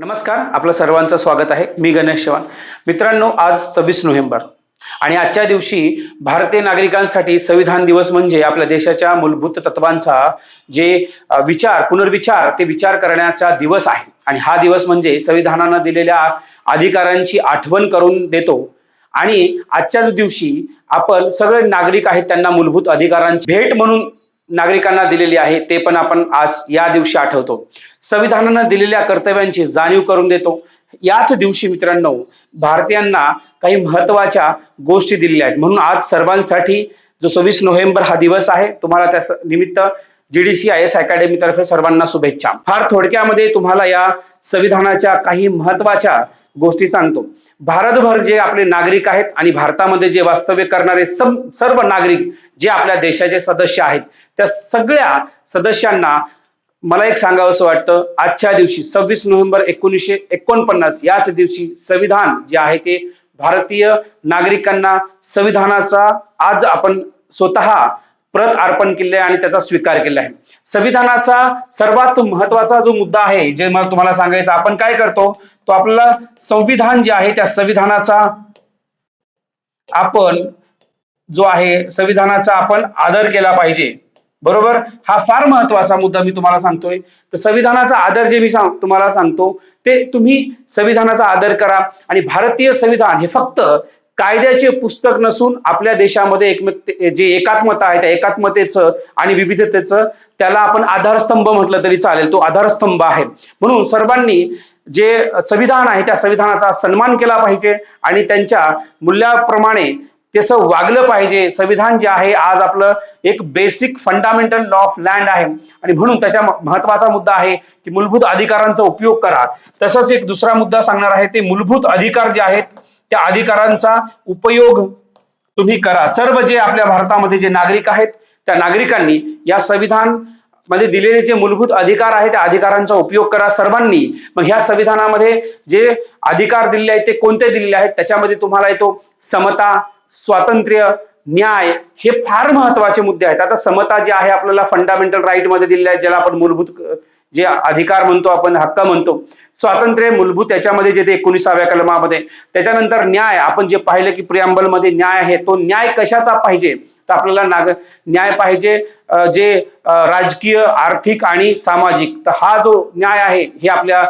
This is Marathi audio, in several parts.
नमस्कार आपलं सर्वांचं स्वागत आहे. मी गणेश चव्हाण. मित्रांनो आज सव्वीस नोव्हेंबर आणि आजच्या दिवशी भारतीय नागरिकांसाठी संविधान दिवस म्हणजे आपल्या देशाच्या मूलभूत तत्वांचा जे विचार पुनर्विचार ते विचार करण्याचा दिवस आहे. आणि हा दिवस म्हणजे संविधानानं दिलेल्या अधिकारांची आठवण करून देतो. आणि आजच्याच दिवशी आपण सगळे नागरिक आहेत त्यांना मूलभूत अधिकारांची भेट म्हणून नागरिकांना दिलेली आहे ते पण आपण आज या दिवशी आठवतो. संविधानानं दिलेल्या कर्तव्यांची जाणीव करून देतो. याच दिवशी मित्रांनो भारतीयांना काही महत्त्वाच्या गोष्टी दिलेल्या आहेत. म्हणून आज सर्वांसाठी जो सव्वीस नोव्हेंबर हा दिवस आहे तुम्हाला त्या निमित्त जीडीसी आय एस अकॅडमी तर्फे सर्वांना शुभेच्छा. फार थोडक्यामध्ये तुम्हाला या संविधानाच्या काही महत्त्वाच्या गोष्टी सांगतो. भारतभर जे आपले नागरिक आहेत आणि भारतामध्ये जे वास्तव्य करणारे सर्व नागरिक जे आपल्या देशाचे सदस्य आहेत त्या सगळ्या सदस्यांना मला एक सांगावं असं वाटतं आजच्या दिवशी सव्वीस नोव्हेंबर एकोणीसशे एकोणपन्नास याच दिवशी संविधान जे आहे ते भारतीय नागरिकांना संविधानाचा आज आपण स्वतः प्रत अर्पण केले आणि त्याचा स्वीकार केला आहे. संविधानाचा सर्वात महत्त्वाचा जो मुद्दा आहे जे मला तुम्हाला सांगायचं आपण काय करतो? तो आपल्याला संविधान जे आहे त्या संविधानाचा आपण जो आहे संविधानाचा आपण आदर केला पाहिजे. बरोबर? हा फार महत्त्वाचा मुद्दा मी तुम्हाला सांगतोय. तर संविधानाचा आदर जे मी सांग तुम्हाला सांगतो ते तुम्ही संविधानाचा आदर करा. आणि भारतीय संविधान हे फक्त कायद्याचे पुस्तक नसून आपल्या देशामध्ये एकमत जे एकात्मता आहे त्या एकात्मतेचं आणि विविधतेचं त्याला आपण आधारस्तंभ म्हटलं तरी चालेल. तो आधारस्तंभ आहे. म्हणून सर्वांनी जे संविधान आहे त्या संविधानाचा सन्मान केला पाहिजे आणि त्यांच्या मूल्याप्रमाणे तसं वागलं पाहिजे. संविधान जे आहे आज आपलं एक basic fundamental law of land आहे. आणि म्हणून त्याच्या महत्त्वाचा मुद्दा आहे की मूलभूत अधिकारांचा उपयोग करा. तसंच एक दुसरा मुद्दा सांगणार आहे ते मूलभूत अधिकार जे आहेत त्या अधिकारांचा उपयोग तुम्ही करा. सर्व जे आपल्या भारतामध्ये जे नागरिक आहेत त्या नागरिकांनी या संविधानमध्ये दिलेले जे मूलभूत अधिकार आहेत त्या अधिकारांचा उपयोग करा सर्वांनी. मग ह्या संविधानामध्ये जे अधिकार दिलेले आहेत ते कोणते दिलेले आहेत त्याच्यामध्ये तुम्हाला येतो समता स्वातंत्र्य न्याय हे फार महत्त्वाचे मुद्दे आहेत. आता समता जे आहे आपल्याला फंडामेंटल राईटमध्ये दिलेले आहे ज्याला आपण मूलभूत जे अधिकार म्हणतो आपण हक्क म्हणतो. स्वातंत्र्य मूलभूत त्याच्यामध्ये जे ते एकोणीसाव्या कलमामध्ये. त्याच्यानंतर न्याय आपण जे पाहिलं की प्रियांबलमध्ये न्याय आहे तो न्याय कशाचा पाहिजे? तर आपल्याला नाग न्याय पाहिजे जे राजकीय आर्थिक आणि सामाजिक. तर हा जो न्याय आहे हे आपल्या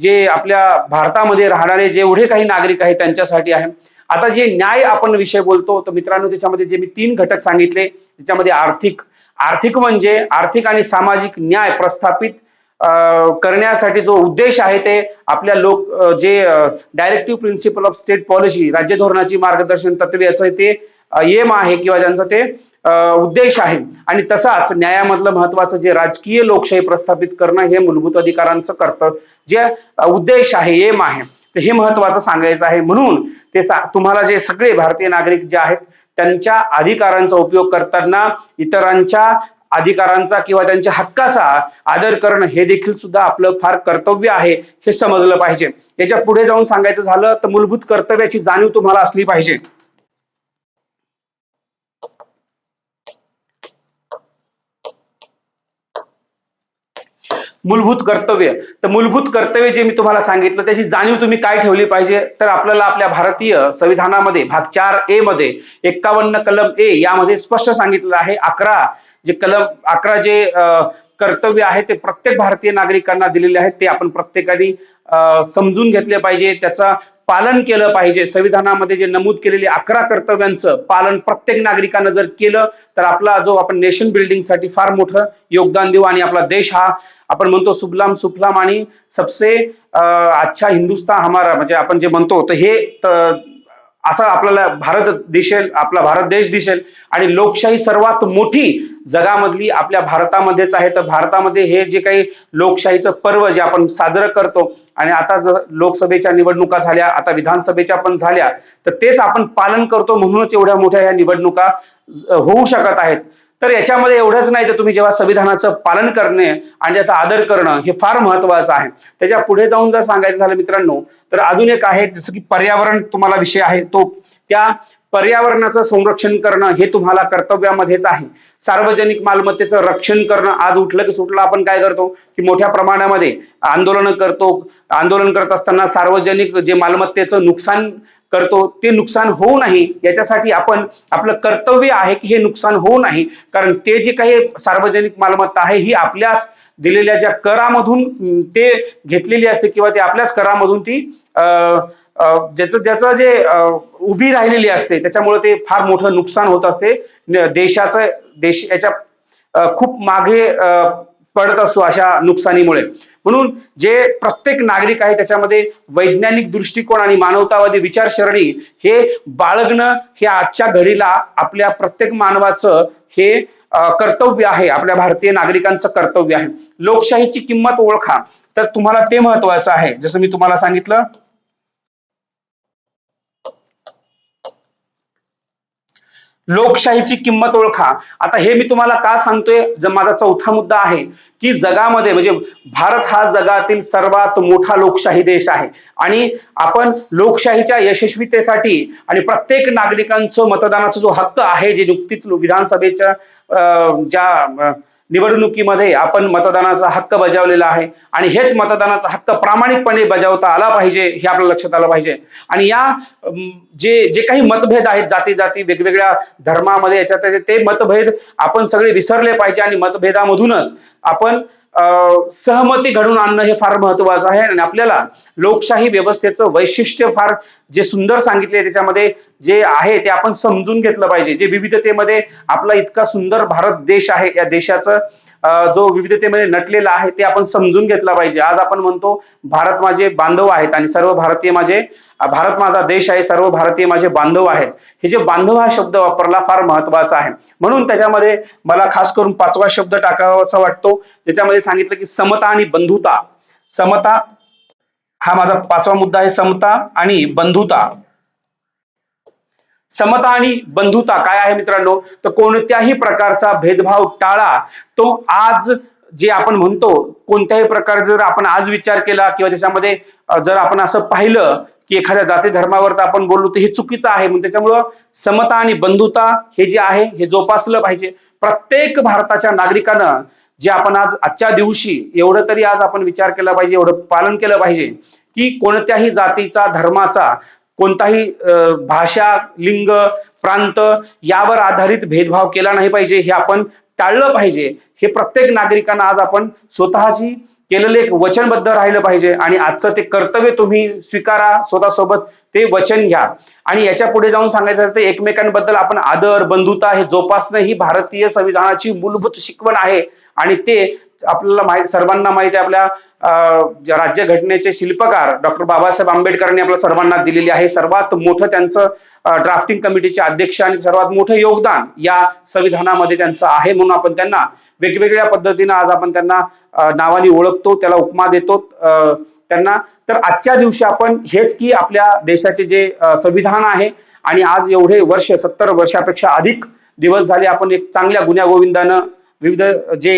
जे आपल्या भारतामध्ये राहणारे जेवढे काही नागरिक आहेत त्यांच्यासाठी आहे. आता जे न्याय आपण विषय बोलतो तर मित्रांनो त्याच्यामध्ये जे मी तीन घटक सांगितले त्याच्यामध्ये आर्थिक. आर्थिक म्हणजे आर्थिक आणि सामाजिक न्याय प्रस्थापित करण्यासाठी जो उद्देश आहे ते आपल्या लोक जे directive principle of state policy राज्य धोरणाची मार्गदर्शन तत्वे याचं ते एम आहे किंवा त्यांचं ते उद्देश आहे. आणि तसाच न्यायामधलं महत्वाचं जे राजकीय लोकशाही प्रस्थापित करणं हे मूलभूत अधिकारांचं कर्तव्य जे उद्देश आहे एम आहे. तर हे महत्वाचं सांगायचं आहे. म्हणून ते सा- तुम्हाला जे सगळे भारतीय नागरिक जे आहेत त्यांच्या अधिकारांचा उपयोग करताना इतरांच्या अधिकारांचा किंवा त्यांच्या हक्काचा आदर करणं हे देखील सुद्धा आपलं फार कर्तव्य आहे हे समजलं पाहिजे. याच्यापुढे जाऊन सांगायचं झालं तर मूलभूत कर्तव्याची जाणीव तुम्हाला असली पाहिजे. मूलभूत कर्तव्य. तर मूलभूत कर्तव्य जे मी तुम्हाला सांगितलं त्याची जाणीव तुम्ही काय ठेवली पाहिजे? तर आपल्याला आपल्या भारतीय संविधानामध्ये भाग चार ए मध्ये एक्कावन्न कलम ए यामध्ये स्पष्ट सांगितलेलं आहे. अकरा जे कलम अकरा जे अं, कर्तव्य आहे ते प्रत्येक भारतीय नागरिकांना दिलेले आहेत. ते आपण प्रत्येकाने अं, समजून घेतले पाहिजे. त्याचा पालन केलं पाहिजे. संविधानामध्ये जे नमूद केलेले अकरा कर्तव्यांचं पालन प्रत्येक नागरिकानं जर केलं तर आपला जो आपण नेशन बिल्डिंगसाठी फार मोठं योगदान देऊ आणि आपला देश हा आपण म्हणतो सुफलाम सुफलाम आणि सबसे अच्छा हिंदुस्तान हमारा म्हणजे आपण जे म्हणतो तर हे असं आपल्याला भारत दिसेल आपला भारत देश दिसेल. आणि लोकशाही सर्वात मोठी जगामधली आपल्या भारतामध्येच आहे. तर भारतामध्ये हे जे काही लोकशाहीचं पर्व जे आपण साजरं करतो आणि आता जर लोकसभेच्या निवडणुका झाल्या आता विधानसभेच्या पण झाल्या तर तेच आपण पालन करतो म्हणूनच एवढ्या मोठ्या ह्या निवडणुका होऊ शकत आहेत. तर याच्यामध्ये एवढंच नाही तर तुम्ही जेव्हा संविधानाचं पालन करणे आणि त्याचा आदर करणं हे फार महत्वाचं आहे. त्याच्या पुढे जाऊन जर सांगायचं झालं मित्रांनो तर अजून एक आहे जसं की पर्यावरण तुम्हाला विषय आहे तो त्या पर्यावरणाचं संरक्षण करणं हे तुम्हाला कर्तव्यामध्येच आहे. सार्वजनिक मालमत्तेचं रक्षण करणं आज उठलं की सुटलं आपण काय करतो? की मोठ्या प्रमाणामध्ये आंदोलनं करतो आंदोलन करत असताना सार्वजनिक जे मालमत्तेचं नुकसान करतो ते नुकसान होऊ नाही. याच्यासाठी आपण आपलं कर्तव्य आहे की हे नुकसान होऊ नाही. कारण ते जे काही सार्वजनिक मालमत्ता आहे ही आपल्याच दिलेल्या ज्या करामधून ते घेतलेली असते किंवा ते आपल्याच करामधून ती अं, ज्याचं ज्याचं जे उभी राहिलेली असते त्याच्यामुळे ते फार मोठं नुकसान होत असते. देशाचं देश याच्या खूप मागे अं, पडत असतो अशा नुकसानीमुळे. म्हणून जे प्रत्येक नागरिक आहे त्याच्यामध्ये वैज्ञानिक दृष्टिकोन आणि मानवतावादी विचारसरणी हे बाळगणं हे आजच्या घडीला आपल्या प्रत्येक मानवाचं हे कर्तव्य आहे. आपल्या भारतीय नागरिकांचं कर्तव्य आहे. लोकशाहीची किंमत ओळखा. तर तुम्हाला ते महत्वाचं आहे. जसं मी तुम्हाला सांगितलं लोकशाहीची किंमत ओळखा. आता हे मी तुम्हाला का सांगतोय? जर माझा चौथा मुद्दा आहे की जगामध्ये म्हणजे भारत हा जगातील सर्वात मोठा लोकशाही देश आहे. आणि आपण लोकशाहीच्या यशस्वीतेसाठी आणि प्रत्येक नागरिकांचं मतदानाचा जो हक्क आहे जे नुकतीच विधानसभेच्या अं, ज्या निवडणुकीमध्ये आपण मतदानाचा हक्क बजावलेला आहे. आणि हेच मतदानाचा हक्क प्रामाणिकपणे बजावता आला पाहिजे हे आपल्या लक्षात आलं पाहिजे. आणि या जे जे काही मतभेद आहेत जाती जाती वेगवेगळ्या धर्मामध्ये याच्यात त्याचे ते मतभेद आपण सगळे विसरले पाहिजे. आणि मतभेदामधूनच आपण सहमती घडून आणणं हे फार महत्वाचं आहे आणि आपल्याला लोकशाही व्यवस्थेचं वैशिष्ट्य फार जे सुंदर सांगितले त्याच्यामध्ये जे आहे ते आपण समजून घेतलं पाहिजे. जे विविधतेमध्ये आपला इतका सुंदर भारत देश आहे या देशाचं जो विविधतेमध्ये नटलेला आहे ते आपण समजून घेतला पाहिजे. आज आपण म्हणतो भारत माझे बांधव आहेत आणि सर्व भारतीय माझे भारत माझा देश आहे सर्व भारतीय माझे बांधव आहेत. हे जे बांधव हा शब्द वापरला फार महत्त्वाचा आहे. म्हणून त्याच्यामध्ये मला खास करून पाचवा शब्द टाकावाचा वाटतो. त्याच्यामध्ये सांगितलं की समता आणि बंधुता. समता हा माझा पाचवा मुद्दा आहे. समता आणि बंधुता. समता आणि बंधुता काय आहे मित्रांनो? तर कोणत्याही प्रकारचा भेदभाव टाळा तो आज जे आपण म्हणतो कोणत्याही प्रकारे जर आपण आज विचार केला किंवा त्याच्यामध्ये जर आपण असं पाहिलं की एखाद्या जाती धर्मावर तर आपण बोललो तर हे चुकीचं आहे. म्हणून त्याच्यामुळं समता आणि बंधुता हे जे आहे हे जोपासलं पाहिजे. प्रत्येक भारताच्या नागरिकानं जे आपण आज आजच्या दिवशी एवढं तरी आज आपण विचार केला पाहिजे एवढं पालन केलं पाहिजे की कोणत्याही जातीचा धर्माचा कोणताही भाषा लिंग प्रांत यावर आधारित भेदभाव केला नाही पाहिजे. हे आपण टाळलं पाहिजे. हे प्रत्येक नागरिकांना आज आपण स्वतःची केलेलं एक वचनबद्ध राहिलं पाहिजे आणि आजचं ते कर्तव्य तुम्ही स्वीकारा स्वतःसोबत ते वचन घ्या. आणि याच्यापुढे जाऊन सांगायचं तर एकमेकांबद्दल आपण आदर बंधुता हे जोपासणं ही भारतीय संविधानाची मूलभूत शिकवण आहे. आणि ते आपल्याला माहीत सर्वांना माहिती आहे आपल्या अं, राज्यघटनेचे शिल्पकार डॉक्टर बाबासाहेब आंबेडकरांनी आपल्या सर्वांना दिलेली आहे. सर्वात मोठं त्यांचं ड्राफ्टिंग कमिटीचे अध्यक्ष आणि सर्वात मोठं योगदान या संविधानामध्ये त्यांचं आहे म्हणून आपण त्यांना वेगवेगळ्या पद्धतीनं आज आपण त्यांना नावाने ओळखतो त्याला उपमा देतो. अं, त्यांना तर आजच्या दिवशी आपण हेच की आपल्या देशाचे जे संविधान आहे आणि आज एवढे वर्ष सत्तर वर्षापेक्षा अधिक दिवस झाले आपण एक चांगल्या गुण्यागोविंदानं विविध जे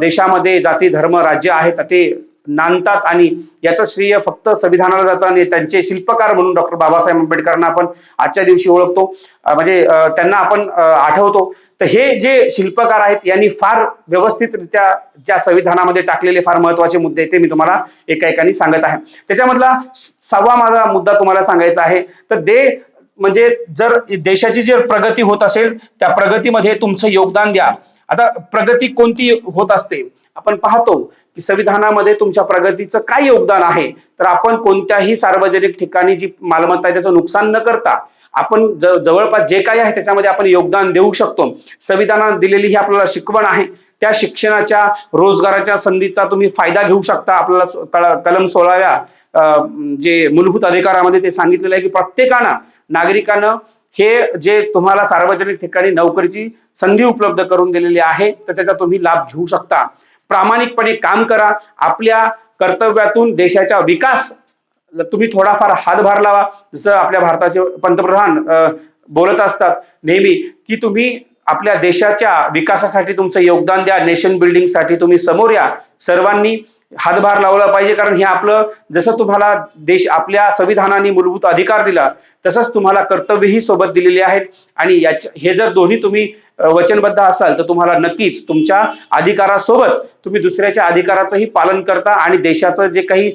देशामध्ये जाती धर्म राज्य आहेत ते नांदतात आणि याचं श्रेय फक्त संविधानाला जातं आणि त्यांचे शिल्पकार म्हणून डॉक्टर बाबासाहेब आंबेडकरांना आपण आजच्या दिवशी ओळखतो. म्हणजे त्यांना आपण आठवतो. तर हे जे शिल्पकार आहेत यांनी फार व्यवस्थितरित्या ज्या संविधानामध्ये टाकलेले फार महत्त्वाचे मुद्दे ते मी तुम्हाला एका एकाने सांगत आहे. त्याच्यामधला सहावा माझा मुद्दा तुम्हाला सांगायचा आहे. तर दे म्हणजे जर देशाची जर प्रगती होत असेल त्या प्रगतीमध्ये तुमचं योगदान द्या. आता प्रगती कोणती होत असते? आपण पाहतो की संविधानामध्ये तुमच्या प्रगतीचं काय योगदान आहे? तर आपण कोणत्याही सार्वजनिक ठिकाणी जी मालमत्ता आहे त्याचं नुकसान न करता आपण जवळपास जे काही आहे त्याच्यामध्ये आपण योगदान देऊ शकतो. संविधानात दिलेली ही आपल्याला शिकवण आहे. त्या शिक्षणाच्या रोजगाराच्या संधीचा तुम्ही फायदा घेऊ शकता. आपल्याला कलम सोळाव्या जे मूलभूत अधिकारामध्ये ते सांगितलेलं आहे की प्रत्येकानं नागरिकानं हे जे तुम्हाला सार्वजनिक ठिकाणी नोकरीची संधी उपलब्ध करून दिलेली आहे तर त्याचा तुम्ही लाभ घेऊ शकता. प्रामाणिकपणे काम करा. आपल्या कर्तव्यातून देशाचा विकास तुम्ही थोडाफार हातभार लावा. जसं आपल्या भारताचे पंतप्रधान बोलत असतात नेहमी की तुम्ही आपल्या देशाच्या विकासासाठी तुमचं योगदान द्या नेशन बिल्डिंगसाठी तुम्ही समोर या. सर्वांनी हातभार लावला पाहिजे कारण हे आपलं जसं तुम्हाला देश आपल्या संविधानाने मूलभूत अधिकार दिला तसंच तुम्हाला कर्तव्यही सोबत दिलेली आहेत. आणि याच्या हे जर दोन्ही तुम्ही वचनबद्ध असाल तर तुम्हाला नक्कीच तुमच्या अधिकारासोबत तुम्ही दुसऱ्याच्या अधिकाराचंही पालन करता आणि देशाचं जे काही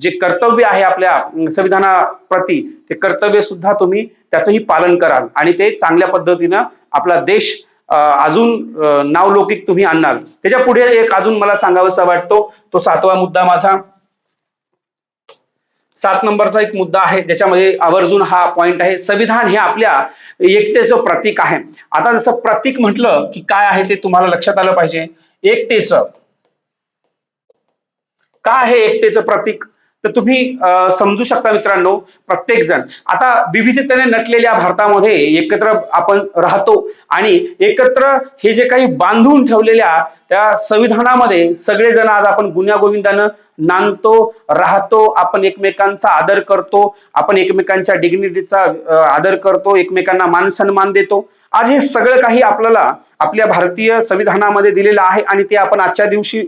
जे कर्तव्य आहे आपल्या संविधानाप्रती ते कर्तव्य सुद्धा तुम्ही त्याचंही पालन कराल. आणि ते चांगल्या पद्धतीनं आपला देश अजून नावलौकिक तुम्ही आणणार. त्याच्या पुढे एक अजून मला सांगावासा वाटतो तो सातवा मुद्दा माझा. सात नंबरचा एक मुद्दा आहे ज्याच्यामध्ये आवर्जून हा पॉइंट आहे. संविधान हे आपल्या एकतेचं प्रतीक आहे. आता जसं प्रतीक म्हटलं की काय आहे ते तुम्हाला लक्षात आलं पाहिजे. एकतेचं. काय आहे एकतेचं प्रतीक? तर तुम्ही समजू शकता मित्रांनो प्रत्येक जण आता विविधतेने नटलेल्या भारतामध्ये एकत्र आपण राहतो आणि एकत्र हे जे काही बांधून ठेवलेल्या त्या संविधानामध्ये सगळेजण आज आपण गुण्यागोविंदानं नांदतो राहतो आपण एकमेकांचा आदर करतो आपण एकमेकांच्या डिग्निटीचा आदर करतो एकमेकांना मान सन्मान देतो. आज हे सगळं काही आपल्याला आपल्या भारतीय संविधानामध्ये दिलेलं आहे आणि ते आपण आजच्या दिवशी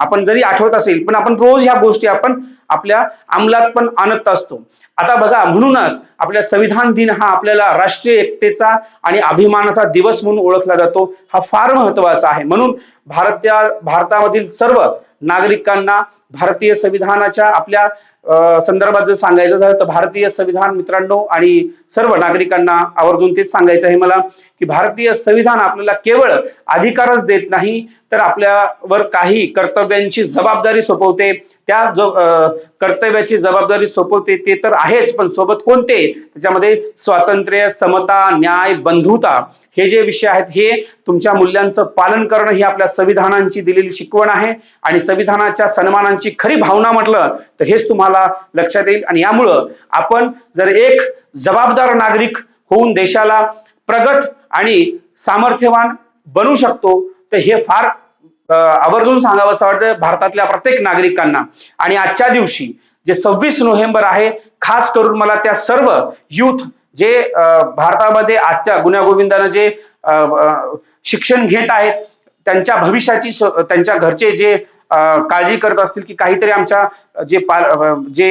आपण जरी आठवत असेल पण आपण रोज ह्या गोष्टी आपण आपल्या अंमलात पण आणत असतो. आता बघा म्हणूनच आपल्या संविधान दिन हा आपल्याला राष्ट्रीय एकतेचा आणि अभिमानाचा दिवस म्हणून ओळखला जातो. हा फार महत्त्वाचा आहे. म्हणून भारतीय भारतामधील सर्व नागरिकांना भारतीय संविधानाच्या आपल्या संदर्भात जर सांगायचं झालं तर भारतीय संविधान मित्रांनो आणि सर्व नागरिकांना आवर्जून तेच सांगायचं आहे मला की भारतीय संविधान आपल्याला केवळ अधिकारच देत नाही तर आपल्यावर काही कर्तव्यांची जबाबदारी सोपवते त्या जो कर्तव्याची जबाबदारी सोपवते ते तर आहेच पण सोबत कोणते? त्याच्यामध्ये स्वातंत्र्य समता न्याय बंधुता हे जे विषय आहेत हे तुमच्या मूल्यांचं पालन करणं ही आपल्या संविधानांची दिलेली शिकवण आहे. आणि संविधानाच्या सन्मानांची खरी भावना म्हटलं तर हेच तुम्हाला लक्षात येईल. आणि यामुळं आपण जर एक जबाबदार नागरिक होऊन देशाला प्रगत आणि सामर्थ्यवान बनू शकतो तर हे फार आवर्जून सांगावं असं वाटतं भारतातल्या प्रत्येक नागरिकांना. आणि आजच्या दिवशी जे सव्वीस नोव्हेंबर आहे खास करून मला त्या सर्व युथ जे भारतामध्ये आजच्या गुण्यागोविंदानं जे शिक्षण घेत आहेत त्यांच्या भविष्याची त्यांच्या घरचे जे काळजी करत असतील की काहीतरी आमच्या जे पाल जे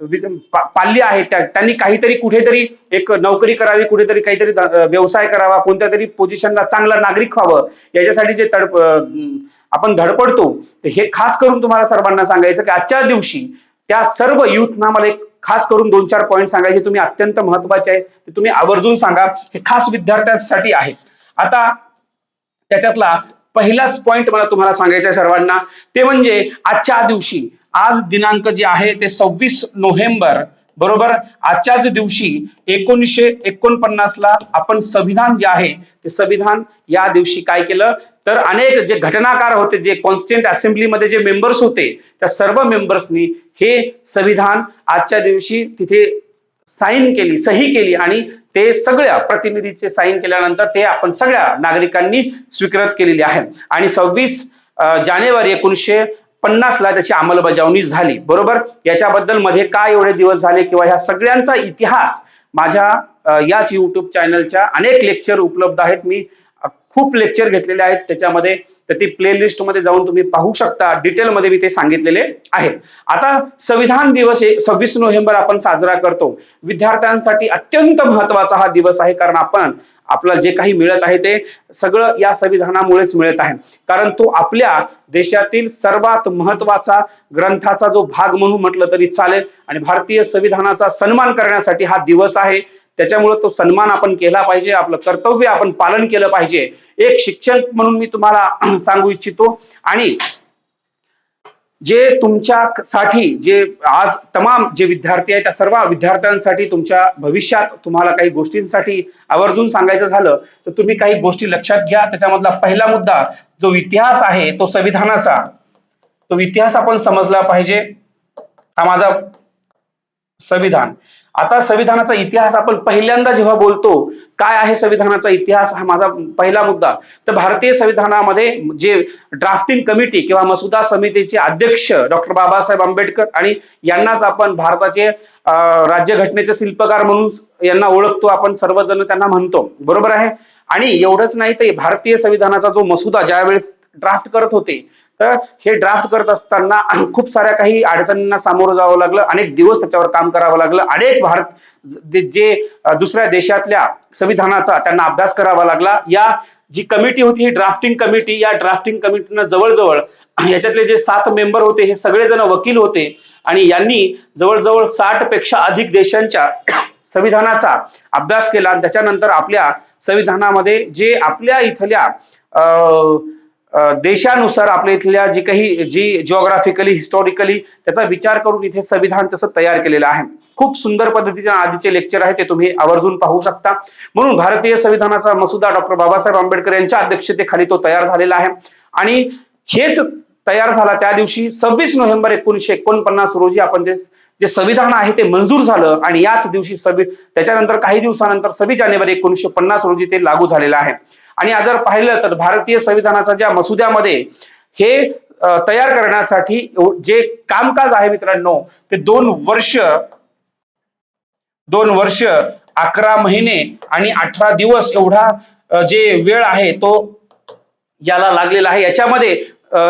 अ, आहे पाल्य त्या त्यांनी काहीतरी कुठेतरी एक नोकरी करावी कुठेतरी काहीतरी व्यवसाय करावा कोणत्या तरी पोझिशनला चांगला नागरिक व्हावं याच्यासाठी जे तडप आपण धडपडतो हे खास करून तुम्हाला सर्वांना सांगायचं की आजच्या दिवशी त्या सर्व युथना मला एक खास करून दोन चार पॉईंट सांगायचे तुम्ही अत्यंत महत्त्वाचे आहे ते तुम्ही आवर्जून सांगा हे खास विद्यार्थ्यांसाठी आहेत आता त्याच्यातला पहिलाच पॉइंट मला तुम्हाला सांगायचा आहे सर्वांना. ते म्हणजे आजच्या दिवशी आज दिनांक जे आहे ते सव्वीस नोव्हेंबर बरोबर? आजच्याच दिवशी एकोणीसशे एकोणपन्नास ला आपण संविधान जे आहे ते संविधान या दिवशी काय केलं? तर अनेक जे घटनाकार होते जे कॉन्स्टिट्युंट असेंब्लीमध्ये जे मेंबर्स होते त्या सर्व मेंबर्सनी हे संविधान आजच्या दिवशी तिथे साईन केली सही केली आणि ते सगळ्या प्रतिनिधीचे साईन केल्यानंतर ते आपण सगळ्या नागरिकांनी स्वीकृत केलेली आहे. आणि सव्वीस जानेवारी एकोणीसशे पन्नास ला त्याची अंमलबजावणी झाली. बरोबर? याच्याबद्दलमध्ये काय एवढे दिवस झाले किंवा ह्या सगळ्यांचा इतिहास माझ्या याच युट्यूब चॅनलच्या अनेक लेक्चर उपलब्ध आहेत. मी खूप लेक्चर घेतलेले आहेत. त्याच्यामध्ये तर ती प्लेलिस्टमध्ये जाऊन तुम्ही पाहू शकता. डिटेलमध्ये मी ते सांगितलेले आहेत. आता संविधान दिवस हे सव्वीस नोव्हेंबर आपण साजरा करतो. विद्यार्थ्यांसाठी अत्यंत महत्त्वाचा हा दिवस आहे. कारण आपण आपल्याला जे काही मिळत आहे ते सगळं या संविधानामुळेच मिळत आहे. कारण तो आपल्या देशातील सर्वात महत्त्वाचा ग्रंथाचा जो भाग म्हणून म्हटलं तरी चालेल. आणि भारतीय संविधानाचा सन्मान करण्यासाठी हा दिवस आहे. त्याच्यामुळे तो सन्मान आपण केला पाहिजे आपलं कर्तव्य आपण पालन केलं पाहिजे. एक शिक्षक म्हणून मी तुम्हाला सांगू इच्छितो. आणि जे तुमच्यासाठी जे आज तमाम जे विद्यार्थी आहेत त्या सर्व विद्यार्थ्यांसाठी तुमच्या भविष्यात तुम्हाला काही गोष्टींसाठी आवर्जून सांगायचं झालं तर तुम्ही काही गोष्टी लक्षात घ्या. त्याच्यामधला पहिला मुद्दा जो इतिहास आहे तो संविधानाचा. तो इतिहास आपण समजला पाहिजे. हा माझा संविधान. आता संविधानाचा इतिहास आपण पहिल्यांदा जेव्हा बोलतो काय आहे संविधानाचा इतिहास हा माझा पहिला मुद्दा. तर भारतीय संविधानामध्ये जे ड्राफ्टिंग कमिटी किंवा मसुदा समितीचे अध्यक्ष डॉक्टर बाबासाहेब आंबेडकर आणि यांनाच आपण भारताचे राज्यघटनेचे शिल्पकार म्हणून यांना ओळखतो आपण सर्वजण त्यांना म्हणतो. बरोबर आहे? आणि एवढंच नाही तर भारतीय संविधानाचा जो मसुदा ज्यावेळेस ड्राफ्ट करत होते तर हे ड्राफ्ट करत असताना खूप साऱ्या काही अडचणींना सामोरं जावं लागलं. अनेक दिवस त्याच्यावर काम करावं लागलं. अनेक भारत जे दुसऱ्या देशातल्या संविधानाचा त्यांना अभ्यास करावा लागला. या जी कमिटी होती ही ड्राफ्टिंग कमिटी या ड्राफ्टिंग कमिटीनं जवळजवळ याच्यातले जे सात मेंबर होते हे सगळेजण वकील होते. आणि यांनी जवळजवळ साठपेक्षा अधिक देशांच्या संविधानाचा अभ्यास केला. आणि त्याच्यानंतर आपल्या संविधानामध्ये जे आपल्या इथल्या अं, देशानुसार आपल्या इथल्या जी काही जी जिओग्राफिकली हिस्टॉरिकली त्याचा विचार करून इथे संविधान तसं तयार केलेलं आहे. खूप सुंदर पद्धतीचे आधीचे लेक्चर आहे ते तुम्ही आवर्जून पाहू शकता. म्हणून भारतीय संविधानाचा मसुदा डॉक्टर बाबासाहेब आंबेडकर यांच्या अध्यक्षतेखाली तो तयार झालेला आहे. आणि हेच तयार झाला त्या दिवशी सव्वीस नोव्हेंबर एकोणीसशे एकोणपन्नास रोजी आपण ते जे संविधान आहे ते मंजूर झालं आणि याच दिवशी सव्वी त्याच्यानंतर काही दिवसानंतर सव्वीस जानेवारी एकोणीसशे पन्नास रोजी ते लागू झालेलं आहे. आणि आज जर पाहिलं तर भारतीय संविधानाच्या ज्या मसुद्यामध्ये हे तयार करण्यासाठी जे कामकाज आहे मित्रांनो ते दोन वर्ष दोन वर्ष अकरा महिने आणि अठरा दिवस एवढा जे वेळ आहे तो याला लागलेला आहे. याच्यामध्ये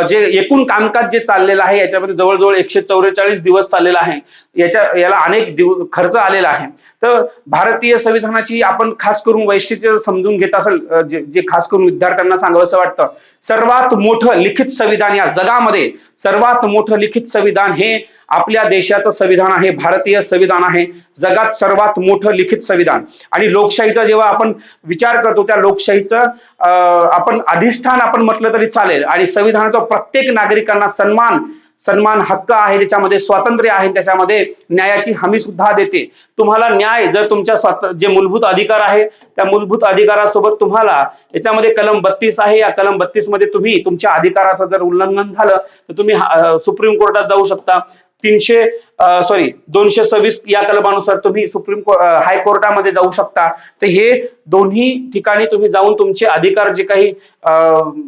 जे एकूण कामकाज जे चाललेलं आहे याच्यामध्ये जवळजवळ एकशे चौवेचाळीस दिवस चाललेला आहे. याच्या याला अनेक दिव खर्च आलेला आहे. तर भारतीय संविधानाची आपण खास करून वैशिष्ट्य समजून घेत असेल जे जे खास करून विद्यार्थ्यांना सांगावंसं वाटतं सर्वात मोठं लिखित संविधान या जगामध्ये सर्वात मोठं लिखित संविधान हे आपल्या देशाचं संविधान आहे भारतीय संविधान आहे जगात सर्वात मोठं लिखित संविधान. आणि लोकशाहीचा जेव्हा आपण विचार करतो त्या लोकशाहीचं अं, आपण अधिष्ठान आपण म्हटलं तरी चालेल. आणि संविधानाचा प्रत्येक नागरिकांना सन्मान सन्मान हक्क आहे त्याच्यामध्ये स्वातंत्र्य आहे त्याच्यामध्ये न्यायाची हमी सुद्धा देते. तुम्हाला न्याय जर तुमच्या स्वात जे मूलभूत अधिकार आहे त्या मूलभूत अधिकारासोबत तुम्हाला याच्यामध्ये कलम बत्तीस आहे या कलम बत्तीसमध्ये तुम्ही तुमच्या अधिकाराचं जर उल्लंघन झालं तर तुम्ही सुप्रीम कोर्टात जाऊ शकता. तीनशे सॉरी दोनशे सव्वीस या कलमानुसार तुम्ही सुप्रीम को- हायकोर्टामध्ये जाऊ शकता. तर हे दोन्ही ठिकाणी तुम्ही जाऊन तुमचे अधिकार जे काही अं,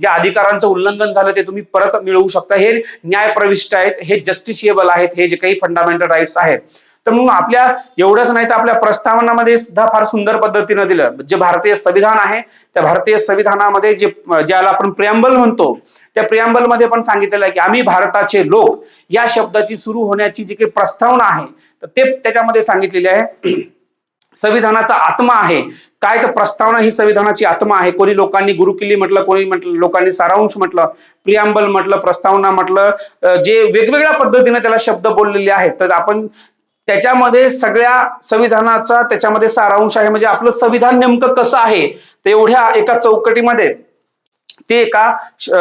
ज्या अधिकारांचं उल्लंघन झालं ते तुम्ही परत मिळवू शकता. हे न्याय प्रविष्ट आहेत हे जस्टिशिएबल आहेत हे जे काही फंडामेंटल राईट्स आहेत. तर मग आपल्या एवढंच नाही तर आपल्या प्रस्तावनामध्ये सुद्धा फार सुंदर पद्धतीनं दिलं. जे भारतीय संविधान आहे त्या भारतीय संविधानामध्ये जे ज्याला आपण प्रियांबल म्हणतो त्या प्रियांबलमध्ये पण सांगितलेलं आहे की आम्ही भारताचे लोक या शब्दाची सुरू होण्याची जी काही प्रस्तावना आहे तर ते त्याच्यामध्ये सांगितलेले आहे. संविधानाचा आत्मा आहे. काय तर प्रस्तावना ही संविधानाची आत्मा आहे. कोणी लोकांनी गुरुकिल्ली म्हटलं कोणी म्हटलं लोकांनी सारांश म्हटलं प्रियांबल म्हटलं प्रस्तावना म्हटलं जे वेगवेगळ्या पद्धतीने त्याला शब्द बोललेले आहेत. तर आपण त्याच्यामध्ये सगळ्या संविधानाचा त्याच्यामध्ये सारांश आहे. म्हणजे आपलं संविधान नेमकं कसं आहे ते एवढ्या एका चौकटीमध्ये ते एका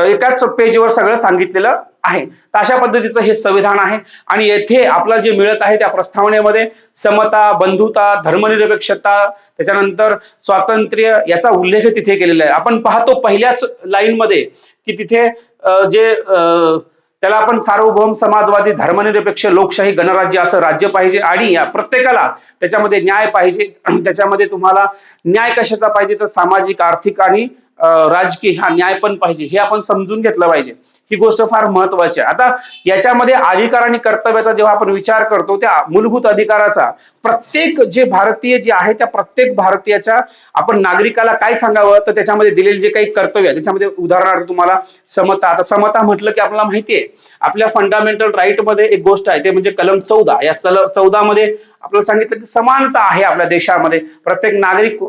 एकाच पेजवर सगळं सांगितलेलं आहे. तर अशा पद्धतीचं हे संविधान आहे. आणि येथे आपल्याला जे मिळत आहे त्या प्रस्तावनेमध्ये समता बंधुता धर्मनिरपेक्षता त्याच्यानंतर स्वातंत्र्य याचा उल्लेख तिथे केलेला आहे. आपण पाहतो पहिल्याच लाईनमध्ये की तिथे अं, जे अं, त्याला आपण सार्वभौम समाजवादी धर्मनिरपेक्ष लोकशाही गणराज्य असं राज्य पाहिजे आणि या प्रत्येकाला त्याच्यामध्ये न्याय पाहिजे. त्याच्यामध्ये तुम्हाला न्याय कशाचा पाहिजे तर सामाजिक आर्थिक आणि राजकीय हा न्याय पण पाहिजे. हे आपण समजून घेतलं पाहिजे. ही गोष्ट फार महत्वाची आहे. आता याच्यामध्ये अधिकार आणि कर्तव्याचा जेव्हा आपण विचार करतो त्या मूलभूत अधिकाराचा प्रत्येक जे भारतीय जे आहे त्या प्रत्येक भारतीयाच्या आपण नागरिकाला काय सांगावं? तर त्याच्यामध्ये दिलेले जे काही कर्तव्य आहे त्याच्यामध्ये उदाहरणार्थ तुम्हाला समता. आता समता म्हटलं की आपल्याला माहिती आहे आपल्या फंडामेंटल राईटमध्ये एक गोष्ट आहे ते म्हणजे कलम चौदा. या चौदा मध्ये आपल्याला सांगितलं की समानता आहे आपल्या देशामध्ये. प्रत्येक नागरिक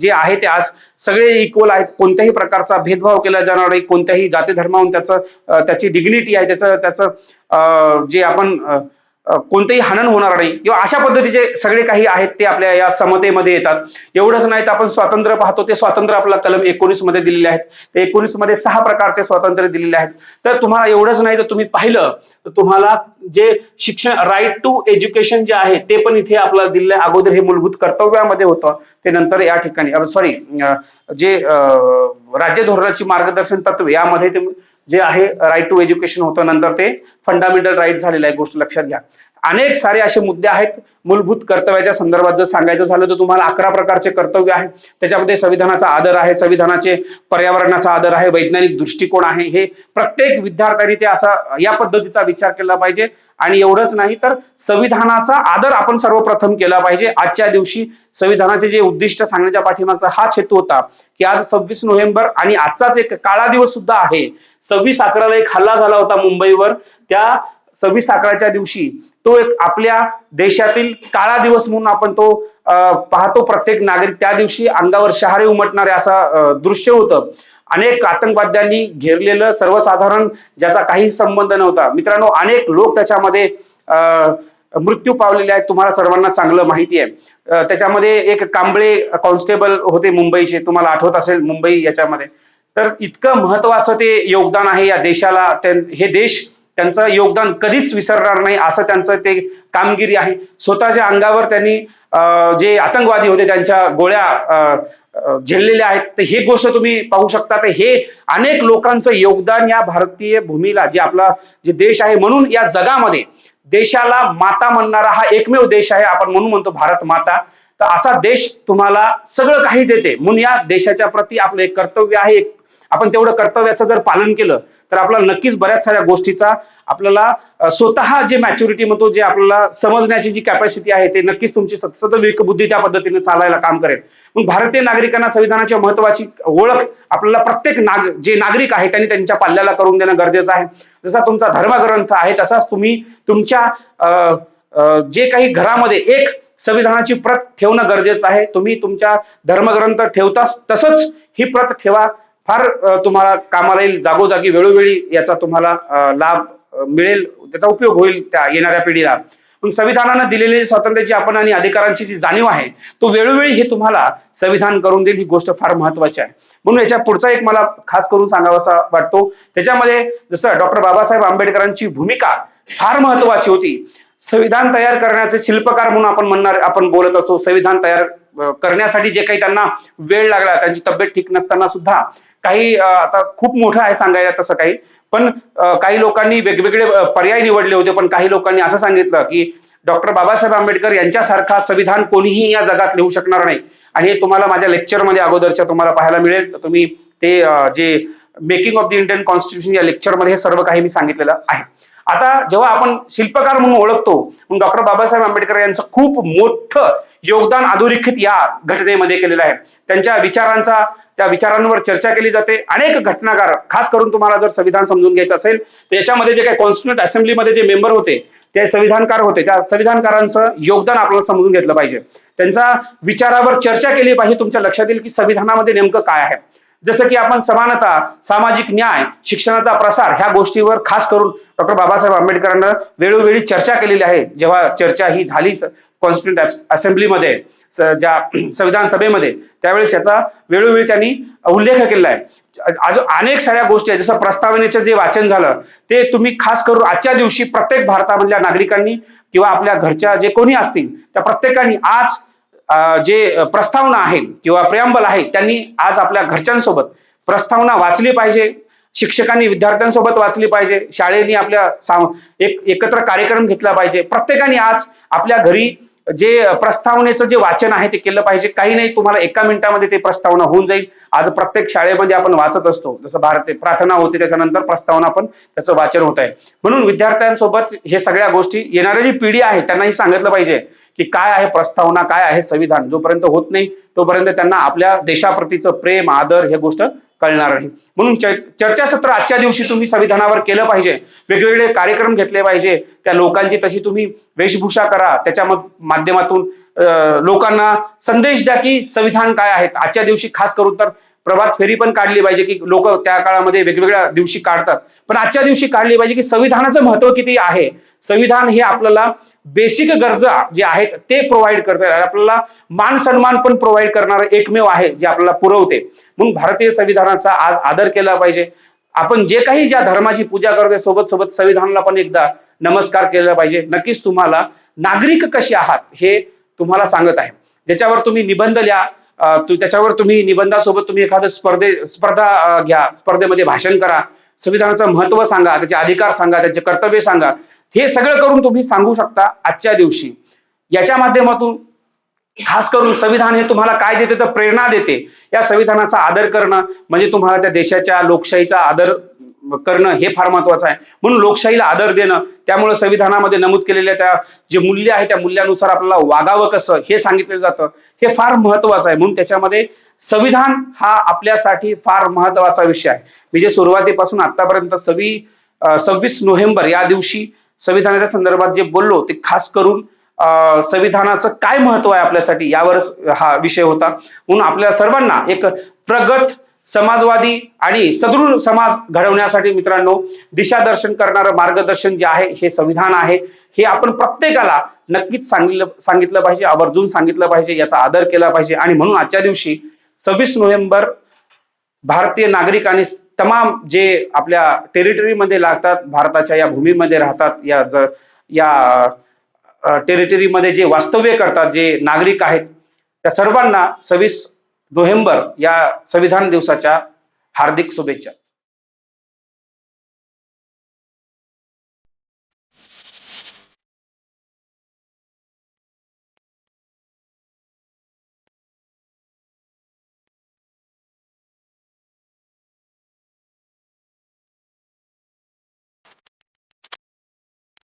जे आहे ते आज सगळे इक्वल आहेत. कोणत्याही प्रकारचा भेदभाव केला जाणार नाही. कोणत्याही जाती धर्माहून त्याचं त्याची डिग्निटी आहे त्याचं त्याचं अं, जे आपण कोणतंही हनन होणार नाही. किंवा अशा पद्धतीचे सगळे काही आहेत ते आपल्या या समतेमध्ये येतात. एवढंच नाही तर आपण स्वातंत्र्य पाहतो ते स्वातंत्र्य आपल्याला कलम एकोणीसमध्ये दिलेले आहेत. ते एकोणीसमध्ये सहा प्रकारचे स्वातंत्र्य दिलेले आहेत. तर तुम्हाला एवढंच नाही तर तुम्ही पाहिलं तर तुम्हाला जे शिक्षण राईट टू एज्युकेशन जे आहे ते पण इथे आपल्याला दिलेलं आहे. अगोदर हे मूलभूत कर्तव्यामध्ये होतं. ते नंतर या ठिकाणी सॉरी जे राज्य धोरणाची मार्गदर्शन तत्व यामध्ये ते जे आहे राईट टू एज्युकेशन होतं नंतर ते फंडामेंटल राईट झालेलं आहे गोष्ट लक्षात घ्या. अनेक सारे असे मुद्दे आहेत. मूलभूत कर्तव्याच्या संदर्भात जर सांगायचं झालं तर तुम्हाला अकरा प्रकारचे कर्तव्य आहे त्याच्यामध्ये संविधानाचा आदर आहे संविधानाचे पर्यावरणाचा आदर आहे वैज्ञानिक दृष्टिकोन आहे. हे प्रत्येक विद्यार्थ्यांनी ते असा या पद्धतीचा विचार केला पाहिजे. आणि एवढंच नाही तर संविधानाचा आदर आपण सर्वप्रथम केला पाहिजे. आजच्या दिवशी संविधानाचे जे उद्दिष्ट सांगण्याच्या पाठीमागचा हाच हेतू होता की आज सव्वीस नोव्हेंबर आणि आजचाच एक काळा दिवस सुद्धा आहे. सव्वीस अकराला एक हल्ला झाला होता मुंबईवर. त्या सव्वीस अकराच्या दिवशी तो एक आपल्या देशातील काळा दिवस म्हणून आपण तो पाहतो प्रत्येक नागरिक. त्या दिवशी अंगावर शहारे उमटणारे असा दृश्य होतं. अनेक आतंकवाद्यांनी घेरलेलं सर्वसाधारण ज्याचा काही संबंध नव्हता. मित्रांनो अनेक लोक त्याच्यामध्ये अं, मृत्यू पावलेले आहेत. तुम्हाला सर्वांना चांगलं माहिती आहे. त्याच्यामध्ये एक कांबळे कॉन्स्टेबल होते मुंबईचे. तुम्हाला आठवत असेल मुंबई याच्यामध्ये. तर इतकं महत्वाचं ते योगदान आहे या देशाला. हे देश त्यांचं योगदान कधीच विसरणार नाही असं त्यांचं ते कामगिरी आहे. स्वतःच्या अंगावर त्यांनी जे आतंकवादी होते त्यांच्या गोळ्या अं, झेललेल्या आहेत. तर हे गोष्ट तुम्ही पाहू शकता. तर हे अनेक लोकांचं योगदान या भारतीय भूमीला जे आपला जे देश आहे म्हणून या जगामध्ये देशाला माता म्हणणारा हा एकमेव देश आहे आपण म्हणून म्हणतो भारत माता. तर असा देश तुम्हाला सगळं काही देते. म्हणून या देशाच्या प्रती आपलं एक कर्तव्य आहे एक आपण तेवढं कर्तव्याचं जर पालन केलं तर आपल्याला नक्कीच बऱ्याच साऱ्या गोष्टीचा आपल्याला स्वतः जे मॅच्युरिटी म्हणतो जे आपल्याला समजण्याची जी कॅपॅसिटी आहे ते नक्कीच तुमची सतसत सदविवेक बुद्धी त्या पद्धतीने चालायला काम करेल. मग भारतीय नागरिकांना संविधानाच्या महत्वाची ओळख आपल्याला प्रत्येक नाग जे नागरिक आहे त्यांनी त्यांच्या पाल्याला करून देणं गरजेचं आहे. जसा तुमचा धर्मग्रंथ आहे तसाच तुम्ही तुमच्या जे काही घरामध्ये एक संविधानाची प्रत ठेवणं गरजेचं आहे. तुम्ही तुमच्या धर्मग्रंथ ठेवताच तसंच ही प्रत ठेवा. फार तुम्हाला कामाला येईल जागोजागी वेळोवेळी याचा तुम्हाला लाभ मिळेल त्याचा उपयोग होईल त्या येणाऱ्या पिढीला. मग संविधानानं दिलेली स्वातंत्र्याची आपण आणि अधिकारांची जी जाणीव आहे तो वेळोवेळी हे तुम्हाला संविधान करून देईल ही गोष्ट फार महत्वाची आहे. म्हणून याच्या पुढचा एक मला खास करून सांगावासा वाटतो त्याच्यामध्ये जसं डॉक्टर बाबासाहेब आंबेडकरांची भूमिका फार महत्वाची होती. संविधान तयार करण्याचे शिल्पकार म्हणून आपण म्हणणार आपण बोलत असतो संविधान तयार करण्यासाठी जे काही त्यांना वेळ लागला त्यांची तब्येत ठीक नसताना सुद्धा काही आता खूप मोठं आहे सांगायला तसं काही पण काही लोकांनी वेगवेगळे पर्याय निवडले होते पण काही लोकांनी असं सांगितलं की डॉक्टर बाबासाहेब आंबेडकर यांच्यासारखा संविधान कोणीही या जगात लिहू शकणार नाही. आणि हे तुम्हाला माझ्या लेक्चरमध्ये अगोदरच्या तुम्हाला पाहायला मिळेल. तर तुम्ही ते जे making of the Indian constitution या लेक्चरमध्ये हे सर्व काही मी सांगितलेलं आहे. आता जेव्हा आपण शिल्पकार म्हणून ओळखतो डॉक्टर बाबासाहेब आंबेडकर यांचं खूप मोठं योगदान अधोरेखित या घटनेमध्ये केलेलं आहे. त्यांच्या विचारांचा त्या विचारांवर चर्चा केली जाते. अनेक घटनाकार खास करून तुम्हाला जर संविधान समजून घ्यायचं असेल तर याच्यामध्ये जे काही कॉन्स्टिट्यूट असेंब्लीमध्ये जे मेंबर होते ते संविधानकार होते. त्या संविधानकारांचं योगदान आपल्याला समजून घेतलं पाहिजे. त्यांचा विचारावर चर्चा केली पाहिजे. तुमच्या लक्षात येईल की संविधानामध्ये नेमकं काय आहे. जसं की आपण समानता सामाजिक न्याय शिक्षणाचा प्रसार ह्या गोष्टीवर खास करून डॉक्टर बाबासाहेब आंबेडकरांना वेळोवेळी चर्चा केलेली आहे. जेव्हा चर्चा ही झाली कॉन्स्टिट्युंट असेंब्लीमध्ये स- ज्या संविधान सभेमध्ये त्यावेळेस याचा वेळोवेळी त्यांनी उल्लेख केलेला आहे. आज अनेक साऱ्या गोष्टी आहेत. जसं प्रस्तावनेचं जे वाचन झालं ते तुम्ही खास करून आजच्या दिवशी प्रत्येक भारतामधल्या नागरिकांनी किंवा आपल्या घरच्या जे कोणी असतील त्या प्रत्येकाने आज जे प्रस्तावना आहे किंवा प्रियांबल आहे त्यांनी आज आपल्या घरच्यांसोबत प्रस्तावना वाचली पाहिजे. शिक्षकांनी विद्यार्थ्यांसोबत वाचली पाहिजे. शाळेने आपल्या साम- एक एकत्र कार्यक्रम घेतला पाहिजे. प्रत्येकाने आज आपल्या घरी जे प्रस्तावनेचं जे वाचन आहे ते केलं पाहिजे. काही नाही तुम्हाला एका मिनिटामध्ये ते प्रस्तावना होऊन जाईल. आज प्रत्येक शाळेमध्ये आपण वाचत असतो. जसं भारत प्रार्थना होते त्याच्यानंतर प्रस्तावना पण त्याचं वाचन होत आहे. म्हणून विद्यार्थ्यांसोबत हे सगळ्या गोष्टी येणाऱ्या जी पिढी आहे त्यांनाही सांगितलं पाहिजे की काय आहे प्रस्तावना काय आहे संविधान? जोपर्यंत होत नाही तोपर्यंत त्यांना आपल्या देशाप्रतीचं प्रेम आदर हे गोष्ट कळणार नाही. म्हणून चर्चासत्र आजच्या दिवशी तुम्ही संविधानावर केलं पाहिजे. वेगवेगळे कार्यक्रम घेतले पाहिजे. त्या लोकांची तशी तुम्ही वेशभूषा करा. त्याच्या माध्यमातून लोकांना संदेश द्या की संविधान काय आहेत आजच्या दिवशी खास करून तर प्रभात फेरी पण काढली पाहिजे की लोक त्या काळामध्ये वेगवेगळ्या दिवशी काढतात. पण आजच्या दिवशी काढली पाहिजे की संविधानाचं महत्त्व किती आहे? संविधान हे आपल्याला बेसिक गरजा जे आहेत ते प्रोव्हाइड करतात आपल्याला मान सन्मान पण प्रोव्हाइड करणारं एकमेव आहे जे आपल्याला पुरवते. म्हणून भारतीय संविधानाचा आज आदर केला पाहिजे. आपण जे काही ज्या धर्माची पूजा करतोय सोबत सोबत संविधानाला पण एकदा नमस्कार केला पाहिजे. नक्कीच तुम्हाला नागरिक कसे आहात हे तुम्हाला सांगत आहे. ज्याच्यावर तुम्ही निबंध लिहा. त्याच्यावर तुम्ही निबंधासोबत तुम्ही एखादं स्पर्धे स्पर्धा घ्या. स्पर्धेमध्ये भाषण करा. संविधानाचं महत्त्व सांगा त्याचे अधिकार सांगा त्याचे कर्तव्य सांगा. हे सगळं करून तुम्ही सांगू शकता आजच्या दिवशी. याच्या माध्यमातून खास करून संविधान हे तुम्हाला काय देते तर प्रेरणा देते. या संविधानाचा आदर करणं म्हणजे तुम्हाला त्या देशाच्या लोकशाहीचा आदर करणं हे फार महत्वाचं आहे. म्हणून लोकशाहीला आदर देणं त्यामुळे संविधानामध्ये नमूद केलेल्या त्या जे मूल्य आहे त्या मूल्यानुसार आपल्याला वागावं कसं हे सांगितलं जातं. हे फार महत्वाचं आहे. म्हणून त्याच्यामध्ये संविधान हा आपल्यासाठी फार महत्त्वाचा विषय आहे. मी जे सुरुवातीपासून आतापर्यंत सव्वी सव्वीस नोव्हेंबर या दिवशी संविधानाच्या संदर्भात जे बोललो ते खास करून संविधानाचं काय महत्त्व आहे आपल्यासाठी यावर हा विषय होता. म्हणून आपल्या सर्वांना एक प्रगत समाजवादी आणि सदृढ समाज घडवण्यासाठी मित्रांनो दिशादर्शन करणारं मार्गदर्शन जे आहे हे संविधान आहे. हे आपण प्रत्येकाला नक्कीच सांगितलं सांगितलं पाहिजे आवर्जून सांगितलं पाहिजे याचा आदर केला पाहिजे. आणि म्हणून आजच्या दिवशी सव्वीस नोव्हेंबर भारतीय नागरिक आणि तमाम जे आपल्या टेरिटरीमध्ये लागतात भारताच्या या भूमीमध्ये राहतात या ज या टेरिटरीमध्ये जे वास्तव्य करतात जे नागरिक आहेत त्या सर्वांना सव्वीस नोव्हेंबर या संविधान दिवसाच्या हार्दिक शुभेच्छा.